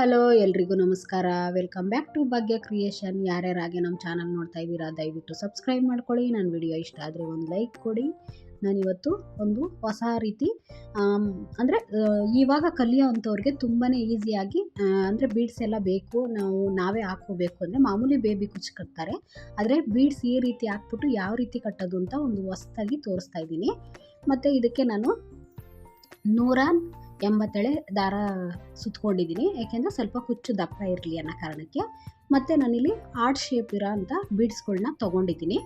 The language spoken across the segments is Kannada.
ಹಲೋ, ಎಲ್ರಿಗೂ ನಮಸ್ಕಾರ. Welcome back to Bhagya creation ಯಾರ್ಯಾರಾಗೆ ನಮ್ಮ ಚಾನಲ್ ನೋಡ್ತಾ ಇದ್ದೀರಾ, ದಯವಿಟ್ಟು ಸಬ್ಸ್ಕ್ರೈಬ್ ಮಾಡ್ಕೊಳ್ಳಿ. ನನ್ನ ವಿಡಿಯೋ ಇಷ್ಟ ಆದರೆ ಒಂದು ಲೈಕ್ ಕೊಡಿ. ನಾನಿವತ್ತು ಒಂದು ಹೊಸ ರೀತಿ ಅಂದರೆ ಇವಾಗ ಕಲಿಯೋವಂಥವ್ರಿಗೆ ತುಂಬಾ ಈಸಿಯಾಗಿ ಅಂದರೆ ಬೀಡ್ಸ್ ಎಲ್ಲ ಬೇಕು. ನಾವು, ನಾವೇ ಹಾಕ್ಕೋಬೇಕು ಅಂದರೆ ಮಾಮೂಲಿ ಬೇಬಿ ಕುಚ್ಚು ಕಟ್ತಾರೆ. ಆದರೆ ಬೀಡ್ಸ್ ಈ ರೀತಿ ಹಾಕ್ಬಿಟ್ಟು ಯಾವ ರೀತಿ ಕಟ್ಟೋದು ಅಂತ ಒಂದು ಹೊಸದಾಗಿ ತೋರಿಸ್ತಾ ಇದ್ದೀನಿ. ಮತ್ತು ಇದಕ್ಕೆ ನಾನು ನೂರ ಎಂಬತ್ತೇಳೆ ದಾರ ಸುತ್ಕೊಂಡಿದ್ದೀನಿ. ಯಾಕೆಂದರೆ ಸ್ವಲ್ಪ ಕುಚ್ಚು ದಪ್ಪ ಇರಲಿ ಅನ್ನೋ ಕಾರಣಕ್ಕೆ. ಮತ್ತು ನಾನಿಲ್ಲಿ ಆರ್ಟ್ ಶೇಪ್ ಇರೋ ಅಂಥ ಬೀಡ್ಸ್ಗಳನ್ನ ತೊಗೊಂಡಿದ್ದೀನಿ.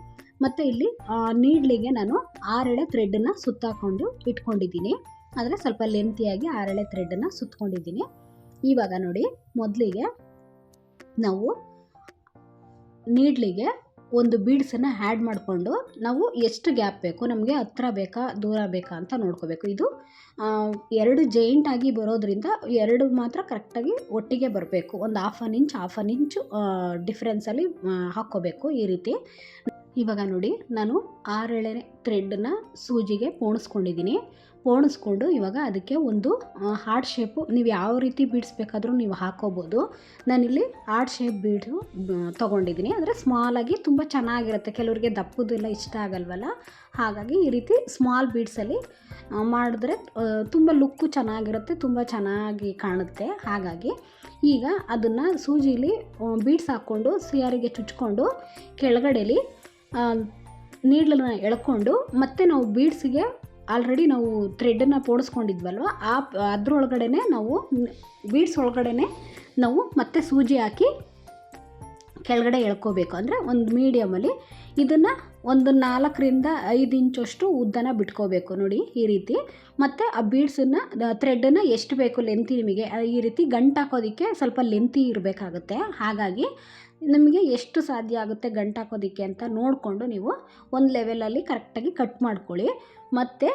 ಮತ್ತು ಇಲ್ಲಿ ನೀಡ್ಲಿಗೆ ನಾನು ಆರೆಳೆ ಥ್ರೆಡ್ಡನ್ನು ಸುತ್ತಾಕೊಂಡು ಇಟ್ಕೊಂಡಿದ್ದೀನಿ. ಆದರೆ ಸ್ವಲ್ಪ ಲೆಂತಿಯಾಗಿ ಆರೆಳೆ ಥ್ರೆಡ್ಡನ್ನು ಸುತ್ಕೊಂಡಿದ್ದೀನಿ. ಇವಾಗ ನೋಡಿ, ಮೊದಲಿಗೆ ನಾವು ನೀಡ್ಲಿಗೆ ಒಂದು ಬೀಡ್ಸನ್ನು ಆ್ಯಡ್ ಮಾಡಿಕೊಂಡು ನಾವು ಎಷ್ಟು ಗ್ಯಾಪ್ ಬೇಕು, ನಮಗೆ ಹತ್ರ ಬೇಕಾ, ದೂರ ಬೇಕಾ ಅಂತ ನೋಡ್ಕೋಬೇಕು. ಇದು ಎರಡು ಜೈಂಟ್ ಆಗಿ ಬರೋದ್ರಿಂದ ಎರಡು ಮಾತ್ರ ಕರೆಕ್ಟಾಗಿ ಒಟ್ಟಿಗೆ ಬರಬೇಕು. ಒಂದು half an inch half an inch ಡಿಫ್ರೆನ್ಸಲ್ಲಿ ಹಾಕ್ಕೋಬೇಕು ಈ ರೀತಿ. ಇವಾಗ ನೋಡಿ, ನಾನು ಆರೇಳನೇ ಥ್ರೆಡ್ಡನ್ನು ಸೂಜಿಗೆ ಪೋಣಿಸ್ಕೊಂಡಿದ್ದೀನಿ. ಪೋಣಿಸ್ಕೊಂಡು ಇವಾಗ ಅದಕ್ಕೆ ಒಂದು ಹಾರ್ಟ್ ಶೇಪು. ನೀವು ಯಾವ ರೀತಿ ಬೀಡ್ಸ್ ಬೇಕಾದರೂ ನೀವು ಹಾಕೋಬೋದು. ನಾನಿಲ್ಲಿ ಹಾರ್ಟ್ ಶೇಪ್ ಬೀಡ್ಸು ತೊಗೊಂಡಿದ್ದೀನಿ. ಅಂದರೆ ಸ್ಮಾಲಾಗಿ ತುಂಬ ಚೆನ್ನಾಗಿರುತ್ತೆ. ಕೆಲವರಿಗೆ ದಪ್ಪದೆಲ್ಲ ಇಷ್ಟ ಆಗಲ್ವಲ್ಲ? ಹಾಗಾಗಿ ಈ ರೀತಿ ಸ್ಮಾಲ್ ಬೀಡ್ಸಲ್ಲಿ ಮಾಡಿದ್ರೆ ತುಂಬ ಲುಕ್ಕು ಚೆನ್ನಾಗಿರುತ್ತೆ, ತುಂಬ ಚೆನ್ನಾಗಿ ಕಾಣುತ್ತೆ. ಹಾಗಾಗಿ ಈಗ ಅದನ್ನು ಸೂಜಿಲಿ ಬೀಡ್ಸ್ ಹಾಕ್ಕೊಂಡು, ಸಿಯಾರಿಗೆ ಚುಚ್ಕೊಂಡು, ಕೆಳಗಡೆಲಿ ನೀಡ್ಲನ್ನ ಎಳ್ಕೊಂಡು, ಮತ್ತೆ ನಾವು ಬೀಡ್ಸಿಗೆ ಆಲ್ರೆಡಿ ನಾವು ಥ್ರೆಡನ್ನು ಪೋಡಿಸ್ಕೊಂಡಿದ್ವಲ್ವ? ಆ ಅದರೊಳಗಡೆ ನಾವು ಬೀಡ್ಸ್ ಒಳಗಡೆ ನಾವು ಮತ್ತೆ ಸೂಜಿ ಹಾಕಿ ಕೆಳಗಡೆ ಎಳ್ಕೋಬೇಕು. ಅಂದರೆ ಒಂದು ಮೀಡಿಯಮಲ್ಲಿ ಇದನ್ನು ಒಂದು ನಾಲ್ಕರಿಂದ ಐದು ಇಂಚಷ್ಟು ಉದ್ದನ ಬಿಟ್ಕೋಬೇಕು ನೋಡಿ ಈ ರೀತಿ. ಮತ್ತು ಆ ಬೀಡ್ಸನ್ನು ಥ್ರೆಡ್ಡನ್ನು ಎಷ್ಟು ಬೇಕು ಲೆಂತಿ ನಿಮಗೆ ಈ ರೀತಿ ಗಂಟು ಹಾಕೋದಕ್ಕೆ ಸ್ವಲ್ಪ ಲೆಂತಿ ಇರಬೇಕಾಗುತ್ತೆ. ಹಾಗಾಗಿ ನಿಮಗೆ ಎಷ್ಟು ಸಾಧ್ಯ ಆಗುತ್ತೆ ಗಂಟು ಹಾಕೋದಕ್ಕೆ ಅಂತ ನೋಡಿಕೊಂಡು ನೀವು ಒಂದು ಲೆವೆಲಲ್ಲಿ ಕರೆಕ್ಟಾಗಿ ಕಟ್ ಮಾಡ್ಕೊಳ್ಳಿ. ಮತ್ತು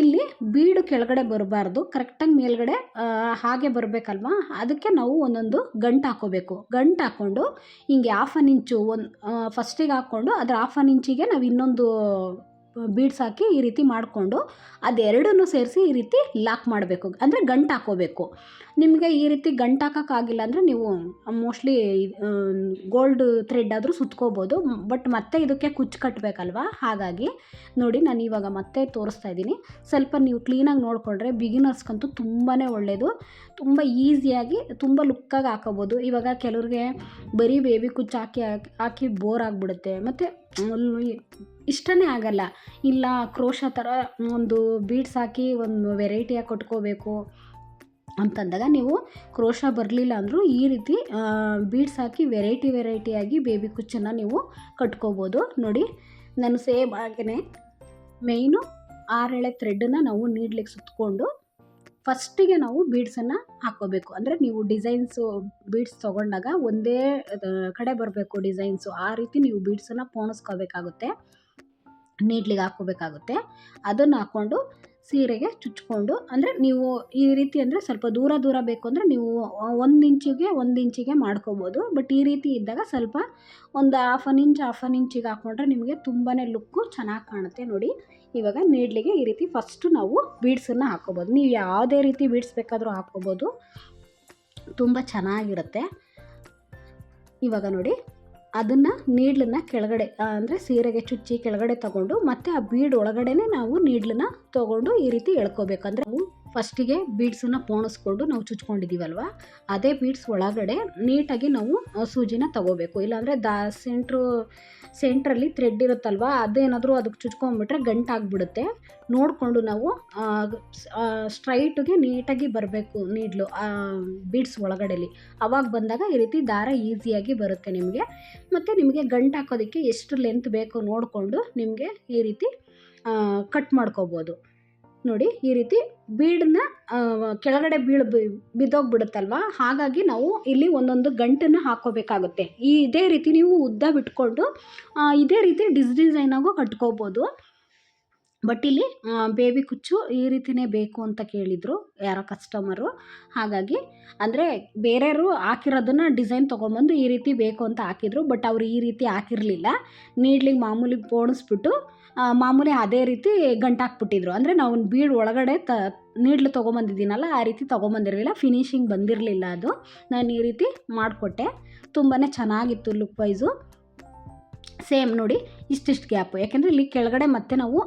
ಇಲ್ಲಿ ಬೀಡು ಕೆಳಗಡೆ ಬರಬಾರ್ದು. ಕರೆಕ್ಟಾಗಿ ಮೇಲ್ಗಡೆ ಹಾಗೆ ಬರಬೇಕಲ್ವ? ಅದಕ್ಕೆ ನಾವು ಒಂದೊಂದು ಗಂಟು ಹಾಕೋಬೇಕು. ಗಂಟು ಹಾಕ್ಕೊಂಡು ಹಿಂಗೆ ಹಾಫ್ ಅನ್ ಇಂಚು ಒಂದು ಫಸ್ಟಿಗೆ ಹಾಕ್ಕೊಂಡು ಅದ್ರ ಹಾಫ್ ಅನ್ ಇಂಚಿಗೆ ನಾವು ಇನ್ನೊಂದು ಬೀಡ್ಸ್ ಹಾಕಿ ಈ ರೀತಿ ಮಾಡಿಕೊಂಡು ಅದೆರಡನ್ನೂ ಸೇರಿಸಿ ಈ ರೀತಿ ಲಾಕ್ ಮಾಡಬೇಕು. ಅಂದರೆ ಗಂಟು ಹಾಕೋಬೇಕು. ನಿಮಗೆ ಈ ರೀತಿ ಗಂಟು ಹಾಕೋಕ್ಕಾಗಿಲ್ಲ ಅಂದರೆ ನೀವು ಮೋಸ್ಟ್ಲಿ ಗೋಲ್ಡ್ ಥ್ರೆಡ್ ಆದರೂ ಸುತ್ಕೋಬೋದು. ಬಟ್ ಮತ್ತೆ ಇದಕ್ಕೆ ಕುಚ್ಚು ಕಟ್ಟಬೇಕಲ್ವಾ ಹಾಗಾಗಿ ನೋಡಿ ನಾನು ಇವಾಗ ಮತ್ತೆ ತೋರಿಸ್ತಾ ಇದ್ದೀನಿ. ಸ್ವಲ್ಪ ನೀವು ಕ್ಲೀನಾಗಿ ನೋಡಿಕೊಂಡ್ರೆ ಬಿಗಿನರ್ಸ್ಗಂತೂ ತುಂಬಾ ಒಳ್ಳೆಯದು ತುಂಬ ಈಸಿಯಾಗಿ ತುಂಬ ಲುಕ್ಕಾಗಿ ಹಾಕೋಬೋದು. ಇವಾಗ ಕೆಲವ್ರಿಗೆ ಬರೀ ಬೇಬಿ ಕುಚ್ಚು ಹಾಕಿ ಹಾಕಿ ಬೋರ್ ಆಗಿಬಿಡುತ್ತೆ. ಮತ್ತು ಇಷ್ಟನೇ ಆಗಲ್ಲ. ಇಲ್ಲ, ಕ್ರೋಶ ಥರ ಒಂದು ಬೀಡ್ಸ್ ಹಾಕಿ ಒಂದು ವೆರೈಟಿಯಾಗಿ ಕಟ್ಕೋಬೇಕು ಅಂತಂದಾಗ ನೀವು ಕ್ರೋಶ ಬರಲಿಲ್ಲ ಅಂದರೂ ಈ ರೀತಿ ಬೀಡ್ಸ್ ಹಾಕಿ ವೆರೈಟಿ ವೆರೈಟಿಯಾಗಿ ಬೇಬಿ ಕುಚ್ಚನ್ನು ನೀವು ಕಟ್ಕೋಬೋದು. ನೋಡಿ, ನಾನು ಸೇಮ್ ಹಾಗೆಯೇ ಮೇಯ್ನು ಆರೇಳೆ ಥ್ರೆಡ್ಡನ್ನು ನಾವು ನೀಡ್ಲಿಕ್ಕೆ ಸುತ್ತಕೊಂಡು ಫಸ್ಟಿಗೆ ನಾವು ಬೀಡ್ಸನ್ನು ಹಾಕ್ಕೋಬೇಕು. ಅಂದರೆ ನೀವು ಡಿಸೈನ್ಸು ಬೀಡ್ಸ್ ತೊಗೊಂಡಾಗ ಒಂದೇ ಕಡೆ ಬರಬೇಕು ಡಿಸೈನ್ಸು, ಆ ರೀತಿ ನೀವು ಬೀಡ್ಸನ್ನು ಪೋಣಿಸ್ಕೋಬೇಕಾಗುತ್ತೆ. ನೀಡ್ಲಿಗೆ ಹಾಕೋಬೇಕಾಗುತ್ತೆ ಅದನ್ನು ಹಾಕ್ಕೊಂಡು ಸೀರೆಗೆ ಚುಚ್ಕೊಂಡು, ಅಂದರೆ ನೀವು ಈ ರೀತಿ ಅಂದರೆ ಸ್ವಲ್ಪ ದೂರ ದೂರ ಬೇಕು ಅಂದರೆ ನೀವು ಒಂದು ಇಂಚಿಗೆ ಒಂದು ಇಂಚಿಗೆ ಮಾಡ್ಕೋಬೋದು. ಬಟ್ ಈ ರೀತಿ ಇದ್ದಾಗ ಸ್ವಲ್ಪ ಒಂದು half an inch half an ಇಂಚಿಗೆ ಹಾಕ್ಕೊಂಡ್ರೆ ನಿಮಗೆ ತುಂಬಾ ಲುಕ್ಕು ಚೆನ್ನಾಗಿ ಕಾಣುತ್ತೆ ನೋಡಿ. ಇವಾಗ ನೀಡ್ಲಿಗೆ ಈ ರೀತಿ ಫಸ್ಟು ನಾವು ಬೀಡ್ಸನ್ನು ಹಾಕ್ಕೋಬೋದು ನೀವು ಯಾವುದೇ ರೀತಿ ಬೀಡ್ಸ್ ಬೇಕಾದರೂ ಹಾಕ್ಕೋಬೋದು ತುಂಬ ಚೆನ್ನಾಗಿರುತ್ತೆ. ಇವಾಗ ನೋಡಿ. ಅದನ್ನು ನೀಡ್ಲನ್ನ ಕೆಳಗಡೆ ಅಂದರೆ ಸೀರೆಗೆ ಚುಚ್ಚಿ ಕೆಳಗಡೆ ತಗೊಂಡು ಮತ್ತೆ ಆ ಬೀಡ್ ಒಳಗಡೆನೆ ನಾವು ನೀಡ್ಲನ್ನ ತಗೊಂಡು ಈ ರೀತಿ ಎಳ್ಕೋಬೇಕು. ಅಂದರೆ ನಾವು ಫಸ್ಟಿಗೆ ಬೀಡ್ಸನ್ನು ಪೋಣಿಸ್ಕೊಂಡು ನಾವು ಚುಚ್ಕೊಂಡಿದ್ದೀವಲ್ವ ಅದೇ ಬೀಡ್ಸ್ ಒಳಗಡೆ ನೀಟಾಗಿ ನಾವು ಸೂಜಿನ ತಗೋಬೇಕು. ಇಲ್ಲಾಂದರೆ ದಾ, ಸೆಂಟ್ರು ಸೆಂಟ್ರಲ್ಲಿ ಥ್ರೆಡ್ ಇರುತ್ತಲ್ವ, ಅದೇನಾದರೂ ಅದಕ್ಕೆ ಚುಚ್ಕೊಂಡ್ಬಿಟ್ರೆ ಗಂಟಾಗ್ಬಿಡುತ್ತೆ. ನೋಡಿಕೊಂಡು ನಾವು ಸ್ಟ್ರೈಟಿಗೆ ನೀಟಾಗಿ ಬರಬೇಕು ನೀಡ್ಲು ಬೀಡ್ಸ್ ಒಳಗಡೆಲಿ. ಅವಾಗ ಬಂದಾಗ ಈ ರೀತಿ ದಾರ ಈಸಿಯಾಗಿ ಬರುತ್ತೆ ನಿಮಗೆ. ಮತ್ತು ನಿಮಗೆ ಗಂಟು ಹಾಕೋದಕ್ಕೆ ಎಷ್ಟು ಲೆಂತ್ ಬೇಕು ನೋಡಿಕೊಂಡು ನಿಮಗೆ ಈ ರೀತಿ ಕಟ್ ಮಾಡ್ಕೋಬೋದು. ನೋಡಿ ಈ ರೀತಿ ಬೀಡನ್ನ ಕೆಳಗಡೆ ಬೀಳು ಬಿದ್ದೋಗ್ಬಿಡುತ್ತಲ್ವ? ಹಾಗಾಗಿ ನಾವು ಇಲ್ಲಿ ಒಂದೊಂದು ಗಂಟನ್ನು ಹಾಕೋಬೇಕಾಗುತ್ತೆ. ಈ ಇದೇ ರೀತಿ ನೀವು ಉದ್ದ ಬಿಟ್ಕೊಂಡು ಇದೇ ರೀತಿ ಡಿಸ್ ಡಿಸೈನಾಗೂ ಕಟ್ಕೋಬೋದು. ಬಟ್ ಇಲ್ಲಿ ಬೇಬಿ ಕುಚ್ಚು ಈ ರೀತಿಯೇ ಬೇಕು ಅಂತ ಕೇಳಿದರು ಯಾರೋ ಕಸ್ಟಮರು. ಹಾಗಾಗಿ, ಅಂದರೆ ಬೇರೆಯವರು ಹಾಕಿರೋದನ್ನ ಡಿಸೈನ್ ತೊಗೊಂಬಂದು ಈ ರೀತಿ ಬೇಕು ಅಂತ ಹಾಕಿದರು, ಬಟ್ ಅವರು ಈ ರೀತಿ ಹಾಕಿರಲಿಲ್ಲ. ನೀಡ್ಲಿಗೆ ಮಾಮೂಲಿ ಪೋಣಿಸ್ಬಿಟ್ಟು ಮಾಮೂಲಿ ಅದೇ ರೀತಿ ಗಂಟಾಕ್ಬಿಟ್ಟಿದ್ರು ಅಂದರೆ ನಾವು ಬೀಡ್ ಒಳಗಡೆ ತ, ನೀಡ್ಲು ತೊಗೊಂಬಂದಿದ್ದೀನಲ್ಲ, ಆ ರೀತಿ ತೊಗೊಂಬಂದಿರಲಿಲ್ಲ. ಫಿನಿಶಿಂಗ್ ಬಂದಿರಲಿಲ್ಲ ಅದು. ನಾನು ಈ ರೀತಿ ಮಾಡಿಕೊಟ್ಟೆ. ತುಂಬಾ ಚೆನ್ನಾಗಿತ್ತು ಲುಕ್ ವೈಸು ಸೇಮ್ ನೋಡಿ, ಇಷ್ಟಿಷ್ಟು ಗ್ಯಾಪ್ ಯಾಕೆಂದರೆ ಇಲ್ಲಿ ಕೆಳಗಡೆ ಮತ್ತೆ ನಾವು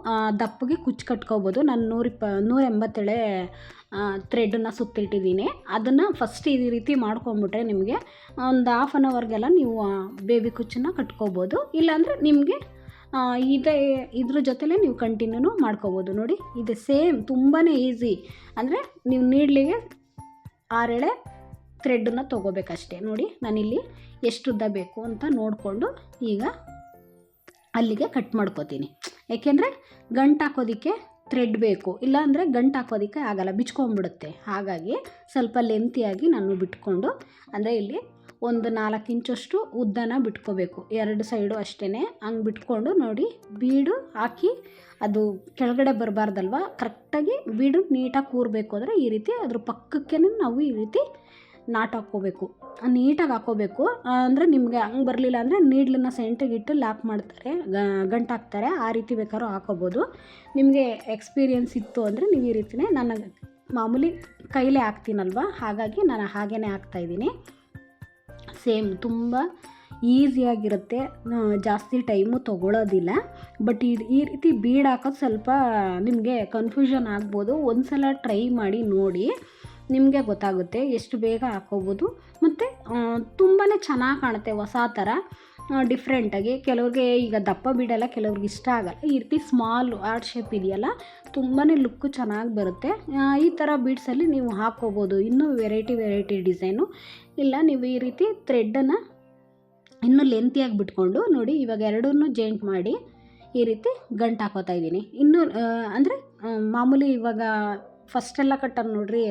ದಪ್ಪಗೆ ಕುಚ್ಚು ಕಟ್ಕೋಬೋದು. ನಾನು ನೂರಿಪ್ಪ ನೂರ ಎಂಬತ್ತೇಳೆ ಥ್ರೆಡನ್ನು ಸುತ್ತಿಟ್ಟಿದ್ದೀನಿ. ಅದನ್ನು ಫಸ್ಟ್ ಈ ರೀತಿ ಮಾಡ್ಕೊಂಬಿಟ್ರೆ ನಿಮಗೆ, ಒಂದು ಹಾಫ್ ಆನ್ ಅವರ್ಗೆಲ್ಲ ನೀವು ಬೇಬಿ ಕುಚ್ಚನ್ನು ಕಟ್ಕೋಬೋದು. ಇಲ್ಲಾಂದರೆ ನಿಮಗೆ ಇದೇ ಇದ್ರ ಜೊತೆಲೇ ನೀವು ಕಂಟಿನ್ಯೂನು ಮಾಡ್ಕೋಬೋದು ನೋಡಿ. ಇದು ಸೇಮ್ ತುಂಬಾ ಈಸಿ ಅಂದರೆ ನೀವು ನೀಡ್ಲಿಗೆ ಆರೆಳೆ ಥ್ರೆಡ್ಡನ್ನು ತೊಗೋಬೇಕಷ್ಟೇ. ನೋಡಿ, ನಾನಿಲ್ಲಿ ಎಷ್ಟು ಉದ್ದ ಬೇಕು ಅಂತ ನೋಡಿಕೊಂಡು ಈಗ ಅಲ್ಲಿಗೆ ಕಟ್ ಮಾಡ್ಕೋತೀನಿ. ಏಕೆಂದರೆ ಗಂಟು ಹಾಕೋದಕ್ಕೆ ಥ್ರೆಡ್ ಬೇಕು. ಇಲ್ಲಾಂದರೆ ಗಂಟು ಹಾಕೋದಕ್ಕೆ ಆಗಲ್ಲ ಬಿಚ್ಕೊಂಬಿಡುತ್ತೆ ಹಾಗಾಗಿ ಸ್ವಲ್ಪ ಲೆಂತಿಯಾಗಿ ನಾನು ಬಿಟ್ಕೊಂಡು, ಅಂದರೆ ಇಲ್ಲಿ ಒಂದು ನಾಲ್ಕು ಇಂಚಷ್ಟು ಉದ್ದನ ಬಿಟ್ಕೋಬೇಕು. ಎರಡು ಸೈಡು ಅಷ್ಟೇ ಹಂಗೆ ಬಿಟ್ಕೊಂಡು ನೋಡಿ ಬೀಡು ಹಾಕಿ ಅದು ಕೆಳಗಡೆ ಬರಬಾರ್ದಲ್ವ? ಕರೆಕ್ಟಾಗಿ ಬೀಡು ನೀಟಾಗಿ ಕೂರಬೇಕು ಅಂದರೆ ಈ ರೀತಿ ಅದ್ರ ಪಕ್ಕಕ್ಕೆ ನಾವು ಈ ರೀತಿ ನಾಟ್ ಹಾಕ್ಕೋಬೇಕು. ನೀಟಾಗಿ ಹಾಕ್ಕೋಬೇಕು. ಅಂದರೆ ನಿಮಗೆ ಹಂಗೆ ಬರಲಿಲ್ಲ ಅಂದರೆ ನೀಡ್ಲನ್ನ ಸೆಂಟಿಗೆ ಇಟ್ಟು ಲಾಕ್ ಮಾಡ್ತಾರೆ ಗಂಟು ಹಾಕ್ತಾರೆ ಆ ರೀತಿ ಬೇಕಾದ್ರೂ ಹಾಕೋಬೋದು ನಿಮಗೆ ಎಕ್ಸ್ಪೀರಿಯೆನ್ಸ್ ಇತ್ತು ಅಂದರೆ ನೀವು ಈ ರೀತಿಯೇ ನನಗೆ ಮಾಮೂಲಿ ಕೈಲೇ ಹಾಕ್ತೀನಲ್ವ? ಹಾಗಾಗಿ ನಾನು ಹಾಗೇ ಹಾಕ್ತಾಯಿದ್ದೀನಿ ಸೇಮ್ ತುಂಬ ಈಸಿಯಾಗಿರುತ್ತೆ ಜಾಸ್ತಿ ಟೈಮು ತೊಗೊಳೋದಿಲ್ಲ. ಬಟ್ ಇದು ಈ ರೀತಿ ಬೀಡ್ ಹಾಕೋದು ಸ್ವಲ್ಪ ನಿಮಗೆ ಕನ್ಫ್ಯೂಷನ್ ಆಗ್ಬೋದು. ಒಂದು ಸಲ ಟ್ರೈ ಮಾಡಿ ನೋಡಿ ನಿಮಗೆ ಗೊತ್ತಾಗುತ್ತೆ. ಎಷ್ಟು ಬೇಗ ಹಾಕೋಬೋದು. ಮತ್ತು ತುಂಬಾ ಚೆನ್ನಾಗಿ ಕಾಣುತ್ತೆ ಹೊಸ ಥರ. ಡಿಫ್ರೆಂಟಾಗಿ ಕೆಲವ್ರಿಗೆ ಈಗ ದಪ್ಪ ಬಿಡಲ್ಲ ಕೆಲವ್ರಿಗೆ ಇಷ್ಟ ಆಗಲ್ಲ. ಈ ರೀತಿ ಸ್ಮಾಲ್ ಆರ್ಟ್ ಶೇಪ್ ಇದೆಯಲ್ಲ ತುಂಬಾ ಲುಕ್ಕು ಚೆನ್ನಾಗಿ ಬರುತ್ತೆ. ಈ ಥರ ಬೀಡ್ಸಲ್ಲಿ ನೀವು ಹಾಕ್ಕೋಬೋದು. ಇನ್ನೂ ವೆರೈಟಿ ವೆರೈಟಿ ಡಿಸೈನು ಇಲ್ಲ, ನೀವು ಈ ರೀತಿ ಥ್ರೆಡ್ಡನ್ನು ಇನ್ನೂ ಲೆಂತಿಯಾಗಿ ಬಿಟ್ಕೊಂಡು ನೋಡಿ, ಇವಾಗ ಎರಡೂ ಜಾಯಿಂಟ್ ಮಾಡಿ ಈ ರೀತಿ ಗಂಟು ಹಾಕೋತಾ ಇದ್ದೀನಿ. ಇನ್ನೂ ಅಂದರೆ ಮಾಮೂಲಿ ಇವಾಗ ಫಸ್ಟೆಲ್ಲ ಕಟ್ಟೋರು ನೋಡ್ರಿ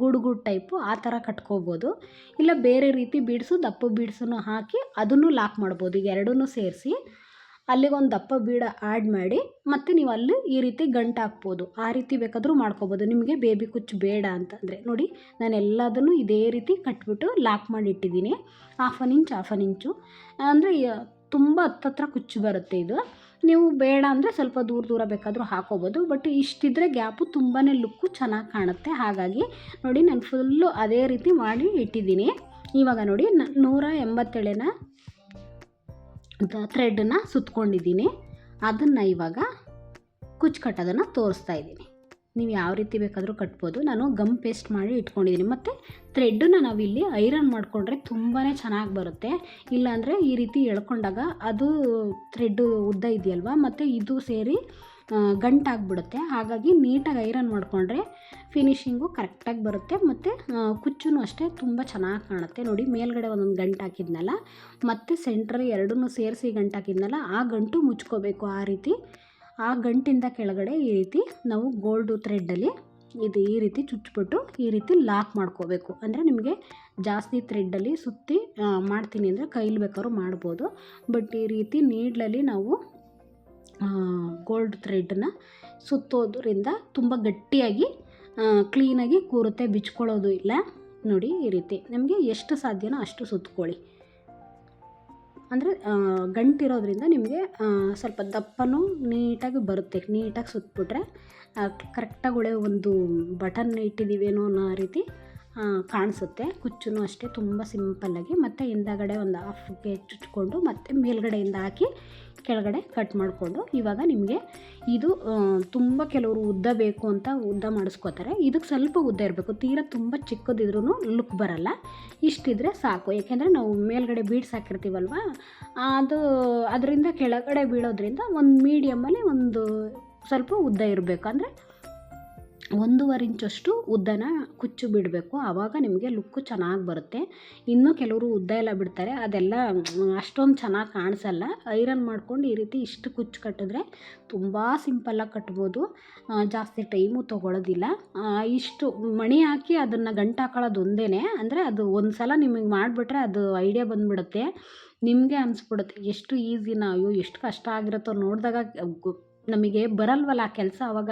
ಗೂಡು ಗೂಡು ಟೈಪು, ಆ ಥರ ಕಟ್ಕೋಬೋದು. ಇಲ್ಲ ಬೇರೆ ರೀತಿ ಬೀಡ್ಸು, ದಪ್ಪ ಬೀಡ್ಸನ್ನು ಹಾಕಿ ಅದನ್ನು ಲಾಕ್ ಮಾಡ್ಬೋದು, ಈಗ ಎರಡೂ ಸೇರಿಸಿ. ಅಲ್ಲಿಗೊಂದು ದಪ್ಪ ಬೀಡ ಆ್ಯಡ್ ಮಾಡಿ, ಮತ್ತು ನೀವು ಅಲ್ಲಿ ಈ ರೀತಿ ಗಂಟು ಹಾಕ್ಬೋದು. ಆ ರೀತಿ ಬೇಕಾದರೂ ಮಾಡ್ಕೋಬೋದು. ನಿಮಗೆ ಬೇಬಿ ಕುಚ್ಚು ಬೇಡ ಅಂತಂದರೆ ನೋಡಿ, ನಾನು ಎಲ್ಲದನ್ನು ಇದೇ ರೀತಿ ಕಟ್ಬಿಟ್ಟು ಲಾಕ್ ಮಾಡಿ ಇಟ್ಟಿದ್ದೀನಿ. Half an inch, half an inch. ಅಂದರೆ ತುಂಬ ಹತ್ತತ್ರ ಕುಚ್ಚು ಬರುತ್ತೆ ಇದು. ನೀವು ಬೇಡ ಅಂದರೆ ಸ್ವಲ್ಪ ದೂರ ದೂರ ಬೇಕಾದರೂ ಹಾಕೋಬೋದು. ಬಟ್ ಇಷ್ಟಿದ್ರೆ ಗ್ಯಾಪು ತುಂಬಾ ಲುಕ್ಕು ಚೆನ್ನಾಗಿ ಕಾಣುತ್ತೆ. ಹಾಗಾಗಿ ನೋಡಿ ನಾನು ಫುಲ್ಲು ಅದೇ ರೀತಿ ಮಾಡಿ ಇಟ್ಟಿದ್ದೀನಿ. ಇವಾಗ ನೋಡಿ ನೂರ ಎಂಬತ್ತೇಳನ ಥ್ರೆಡ್ನ ಸುತ್ಕೊಂಡಿದ್ದೀನಿ. ಅದನ್ನು ಇವಾಗ ಕುಚ್ಚು ಕಟ್ಟೋದನ್ನು ತೋರಿಸ್ತಾ ಇದ್ದೀನಿ. ನೀವು ಯಾವ ರೀತಿ ಬೇಕಾದರೂ ಕಟ್ಬೋದು. ನಾನು ಗಮ್ ಪೇಸ್ಟ್ ಮಾಡಿ ಇಟ್ಕೊಂಡಿದ್ದೀನಿ. ಮತ್ತು ಥ್ರೆಡ್ಡನ್ನ ನಾವಿಲ್ಲಿ ಐರನ್ ಮಾಡಿಕೊಂಡ್ರೆ ತುಂಬಾ ಚೆನ್ನಾಗಿ ಬರುತ್ತೆ. ಇಲ್ಲಾಂದರೆ ಈ ರೀತಿ ಎಳ್ಕೊಂಡಾಗ ಅದು ಥ್ರೆಡ್ಡು ಉದ್ದ ಇದೆಯಲ್ವ? ಮತ್ತು ಇದು ಸೇರಿ ಗಂಟಾಗ್ಬಿಡುತ್ತೆ ಹಾಗಾಗಿ ನೀಟಾಗಿ ಐರನ್ ಮಾಡಿಕೊಂಡ್ರೆ ಫಿನಿಷಿಂಗು ಕರೆಕ್ಟಾಗಿ ಬರುತ್ತೆ. ಮತ್ತು ಕುಚ್ಚೂ ಅಷ್ಟೇ ತುಂಬ ಚೆನ್ನಾಗಿ ಕಾಣುತ್ತೆ. ನೋಡಿ, ಮೇಲ್ಗಡೆ ಒಂದೊಂದು ಗಂಟು ಹಾಕಿದ್ನಲ್ಲ? ಮತ್ತು ಸೆಂಟ್ರ್ ಎರಡನ್ನೂ ಸೇರಿಸಿ ಗಂಟು ಹಾಕಿದ್ನಲ್ಲ? ಆ ಗಂಟು ಮುಚ್ಕೋಬೇಕು ಆ ರೀತಿ. ಆ ಗಂಟಿಂದ ಕೆಳಗಡೆ ಈ ರೀತಿ ನಾವು ಗೋಲ್ಡು ಥ್ರೆಡ್ಡಲ್ಲಿ ಇದು ಈ ರೀತಿ ಚುಚ್ಚಿಬಿಟ್ಟು ಈ ರೀತಿ ಲಾಕ್ ಮಾಡ್ಕೋಬೇಕು. ಅಂದರೆ ನಿಮಗೆ ಜಾಸ್ತಿ ಥ್ರೆಡ್ಡಲ್ಲಿ ಸುತ್ತಿ ಮಾಡ್ತೀನಿ ಅಂದರೆ ಕೈಲಿ ಬೇಕಾದ್ರೂ ಮಾಡ್ಬೋದು. ಬಟ್ ಈ ರೀತಿ ನೀಡ್ಲಲ್ಲಿ ನಾವು ಗೋಲ್ಡ್ ಥ್ರೆಡ್ನ ಸುತ್ತೋದ್ರಿಂದ ತುಂಬ ಗಟ್ಟಿಯಾಗಿ ಕ್ಲೀನಾಗಿ ಕೂರುತ್ತೆ, ಬಿಚ್ಕೊಳ್ಳೋದು ಇಲ್ಲ. ನೋಡಿ ಈ ರೀತಿ. ನಿಮಗೆ ಎಷ್ಟು ಸಾಧ್ಯನೋ ಅಷ್ಟು ಸುತ್ಕೊಳ್ಳಿ. ಅಂದರೆ ಗಂಟಿರೋದ್ರಿಂದ ನಿಮಗೆ ಸ್ವಲ್ಪ ದಪ್ಪನೂ ನೀಟಾಗಿ ಬರುತ್ತೆ. ನೀಟಾಗಿ ಸುತ್ತಿಬಿಟ್ರೆ ಕರೆಕ್ಟಾಗಿ ಒಳ್ಳೆ ಒಂದು ಬಟನ್ ಇಟ್ಟಿದ್ದೀವೇನೋ ಅನ್ನೋ ರೀತಿ ಕಾಣಿಸುತ್ತೆ. ಕುಚ್ಚು ಅಷ್ಟೇ, ತುಂಬ ಸಿಂಪಲ್ಲಾಗಿ. ಮತ್ತು ಹಿಂದಗಡೆ ಒಂದು ಹಾಫ್ಗೆ ಚುಚ್ಕೊಂಡು ಮತ್ತು ಮೇಲ್ಗಡೆಯಿಂದ ಹಾಕಿ ಕೆಳಗಡೆ ಕಟ್ ಮಾಡಿಕೊಂಡು ಇವಾಗ ನಿಮಗೆ ಇದು ತುಂಬ ಕೆಲವರು ಉದ್ದ ಬೇಕು ಅಂತ ಉದ್ದ ಮಾಡಿಸ್ಕೋತಾರೆ. ಇದಕ್ಕೆ ಸ್ವಲ್ಪ ಉದ್ದ ಇರಬೇಕು. ತೀರಾ ತುಂಬ ಚಿಕ್ಕದಿದ್ರೂ ಲುಕ್ ಬರಲ್ಲ. ಇಷ್ಟಿದ್ರೆ ಸಾಕು. ಯಾಕೆಂದರೆ ನಾವು ಮೇಲ್ಗಡೆ ಬೀಡ್ಸ್ ಹಾಕಿರ್ತೀವಲ್ವ? ಅದು, ಅದರಿಂದ ಕೆಳಗಡೆ ಬೀಳೋದ್ರಿಂದ ಒಂದು ಮೀಡಿಯಮಲ್ಲಿ ಒಂದು ಸ್ವಲ್ಪ ಉದ್ದ ಇರಬೇಕು. ಅಂದರೆ ಒಂದೂವರೆ ಇಂಚಷ್ಟು ಉದ್ದನ ಕುಚ್ಚು ಬಿಡಬೇಕು. ಆವಾಗ ನಿಮಗೆ ಲುಕ್ಕು ಚೆನ್ನಾಗಿ ಬರುತ್ತೆ. ಇನ್ನೂ ಕೆಲವರು ಉದ್ದ ಎಲ್ಲ ಬಿಡ್ತಾರೆ. ಅದೆಲ್ಲ ಅಷ್ಟೊಂದು ಚೆನ್ನಾಗಿ ಕಾಣಿಸಲ್ಲ. ಐರನ್ ಮಾಡ್ಕೊಂಡು ಈ ರೀತಿ ಇಷ್ಟು ಕುಚ್ಚು ಕಟ್ಟಿದ್ರೆ ತುಂಬ ಸಿಂಪಲ್ಲಾಗಿ ಕಟ್ಬೋದು. ಜಾಸ್ತಿ ಟೈಮು ತೊಗೊಳೋದಿಲ್ಲ. ಇಷ್ಟು ಮಣಿ ಹಾಕಿ ಅದನ್ನು ಗಂಟು ಹಾಕೊಳ್ಳೋದು ಒಂದೇ ಅಂದರೆ ಅದು ಒಂದು ಸಲ ನಿಮಗೆ ಮಾಡಿಬಿಟ್ರೆ ಅದು ಐಡಿಯಾ ಬಂದುಬಿಡುತ್ತೆ. ನಿಮಗೆ ಅನಿಸ್ಬಿಡುತ್ತೆ, ಎಷ್ಟು ಈಸಿನ ಅಯ್ಯೋ ಎಷ್ಟು ಕಷ್ಟ ಆಗಿರುತ್ತೋ ನೋಡಿದಾಗ ನಮಗೆ ಬರಲ್ವಲ್ಲ ಆ ಕೆಲಸ ಆವಾಗ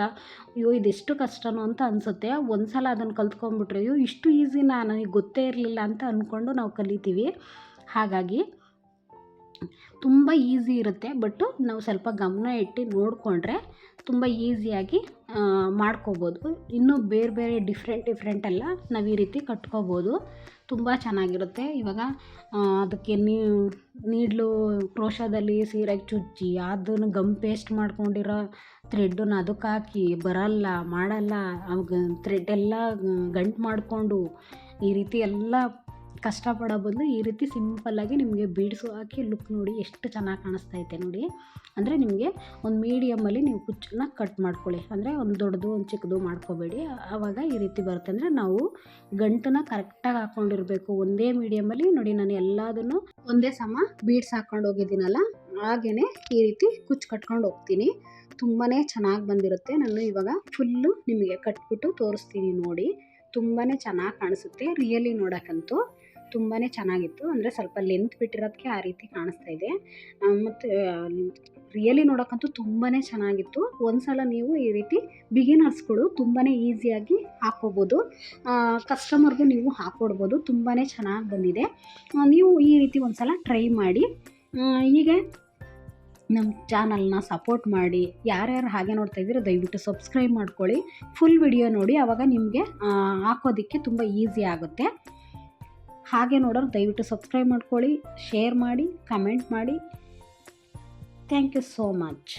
ಅಯ್ಯೋ, ಇದೆಷ್ಟು ಕಷ್ಟನೋ ಅಂತ ಅನಿಸುತ್ತೆ. ಒಂದು ಸಲ ಅದನ್ನು ಕಲ್ತ್ಕೊಂಡ್ಬಿಟ್ರೆ, ಅಯ್ಯೋ, ಇಷ್ಟು ಈಸಿನಾ ನನಗೆ ಗೊತ್ತೇ ಇರಲಿಲ್ಲ ಅಂತ ಅಂದ್ಕೊಂಡು ನಾವು ಕಲಿತೀವಿ. ಹಾಗಾಗಿ ತುಂಬ ಈಸಿ ಇರುತ್ತೆ, ಬಟ್ಟು ನಾವು ಸ್ವಲ್ಪ ಗಮನ ಇಟ್ಟು ನೋಡಿಕೊಂಡ್ರೆ ತುಂಬ ಈಸಿಯಾಗಿ ಮಾಡ್ಕೋಬೋದು. ಇನ್ನೂ ಬೇರೆ ಬೇರೆ ಡಿಫ್ರೆಂಟ್ ಡಿಫ್ರೆಂಟ್ ಎಲ್ಲ ನಾವು ಈ ರೀತಿ ಕಟ್ಕೋಬೋದು. ತುಂಬ ಚೆನ್ನಾಗಿರುತ್ತೆ. ಇವಾಗ ಅದಕ್ಕೆ ನೀಡ್ಲು ಕ್ರೋಶದಲ್ಲಿ ಸೀರೆಗೆ ಚುಚ್ಚಿ, ಅದನ್ನು ಗಮ್ ಪೇಸ್ಟ್ ಮಾಡ್ಕೊಂಡಿರೋ ಥ್ರೆಡ್ಡನ್ನು ಅದಕ್ಕೆ ಹಾಕಿ, ಬರಲ್ಲ, ಮಾಡಲ್ಲ, ಅವಾಗ ಥ್ರೆಡ್ ಎಲ್ಲ ಗಂಟು ಮಾಡಿಕೊಂಡು ಈ ರೀತಿ ಎಲ್ಲ ಕಷ್ಟಪಡೋ ಬದಲು ಈ ರೀತಿ ಸಿಂಪಲ್ಲಾಗಿ ನಿಮಗೆ ಬೀಡ್ಸು ಹಾಕಿ ಲುಕ್ ನೋಡಿ ಎಷ್ಟು ಚೆನ್ನಾಗಿ ಕಾಣಿಸ್ತಾ ಐತೆ ನೋಡಿ. ಅಂದರೆ ನಿಮಗೆ ಒಂದು ಮೀಡಿಯಮ್ಮಲ್ಲಿ ನೀವು ಕುಚ್ಚನ್ನ ಕಟ್ ಮಾಡ್ಕೊಳ್ಳಿ. ಅಂದರೆ ಒಂದು ದೊಡ್ಡದು, ಒಂದು ಚಿಕ್ಕದು ಮಾಡ್ಕೋಬೇಡಿ. ಆವಾಗ ಈ ರೀತಿ ಬರುತ್ತೆ. ಅಂದರೆ ನಾವು ಗಂಟನ್ನ ಕರೆಕ್ಟಾಗಿ ಹಾಕ್ಕೊಂಡಿರಬೇಕು ಒಂದೇ ಮೀಡಿಯಮಲ್ಲಿ ನೋಡಿ ನಾನು ಎಲ್ಲದನ್ನು ಒಂದೇ ಸಮ ಬೀಡ್ಸ್ ಹಾಕ್ಕೊಂಡು ಹೋಗಿದ್ದೀನಲ್ಲ ಹಾಗೆಯೇ ಈ ರೀತಿ ಕುಚ್ಚು ಕಟ್ಕೊಂಡು ಹೋಗ್ತೀನಿ. ತುಂಬಾ ಚೆನ್ನಾಗಿ ಬಂದಿರುತ್ತೆ. ನಾನು ಇವಾಗ ಫುಲ್ಲು ನಿಮಗೆ ಕಟ್ಬಿಟ್ಟು ತೋರಿಸ್ತೀನಿ ನೋಡಿ. ತುಂಬಾ ಚೆನ್ನಾಗಿ ಕಾಣಿಸುತ್ತೆ. ರಿಯಲಿ ನೋಡೋಕ್ಕಂತೂ. ತುಂಬಾ ಚೆನ್ನಾಗಿತ್ತು. ಅಂದರೆ ಸ್ವಲ್ಪ ಲೆಂತ್ ಬಿಟ್ಟಿರೋದಕ್ಕೆ ಆ ರೀತಿ ಕಾಣಿಸ್ತಾ ಇದೆ. ಮತ್ತು ರಿಯಲಿ ನೋಡೋಕ್ಕಂತೂ ತುಂಬಾ ಚೆನ್ನಾಗಿತ್ತು. ಒಂದು ಸಲ ನೀವು ಈ ರೀತಿ ಬಿಗಿನರ್ಸ್ಗಳು ತುಂಬಾ ಈಸಿಯಾಗಿ ಹಾಕ್ಕೋಬೋದು ಕಸ್ಟಮರ್ಗೂ ನೀವು ಹಾಕ್ಕೊಡ್ಬೋದು ತುಂಬಾ ಚೆನ್ನಾಗಿ ಬಂದಿದೆ. ನೀವು ಈ ರೀತಿ ಒಂದು ಸಲ ಟ್ರೈ ಮಾಡಿ ಹೀಗೆ ನಮ್ಮ ಚಾನಲ್ನ ಸಪೋರ್ಟ್ ಮಾಡಿ. ಯಾರ್ಯಾರು ಹಾಗೆ ನೋಡ್ತಾ ಇದ್ದೀರೋ ದಯವಿಟ್ಟು ಸಬ್ಸ್ಕ್ರೈಬ್ ಮಾಡ್ಕೊಳ್ಳಿ. ಫುಲ್ ವಿಡಿಯೋ ನೋಡಿ ಆವಾಗ ನಿಮಗೆ ಹಾಕೋದಕ್ಕೆ ತುಂಬ ಈಸಿ ಆಗುತ್ತೆ. ಹಾಗೆ ನೋಡೋರು ದಯವಿಟ್ಟು ಸಬ್ಸ್ಕ್ರೈಬ್ ಮಾಡ್ಕೊಳ್ಳಿ ಶೇರ್ ಮಾಡಿ ಕಮೆಂಟ್ ಮಾಡಿ. Thank you so much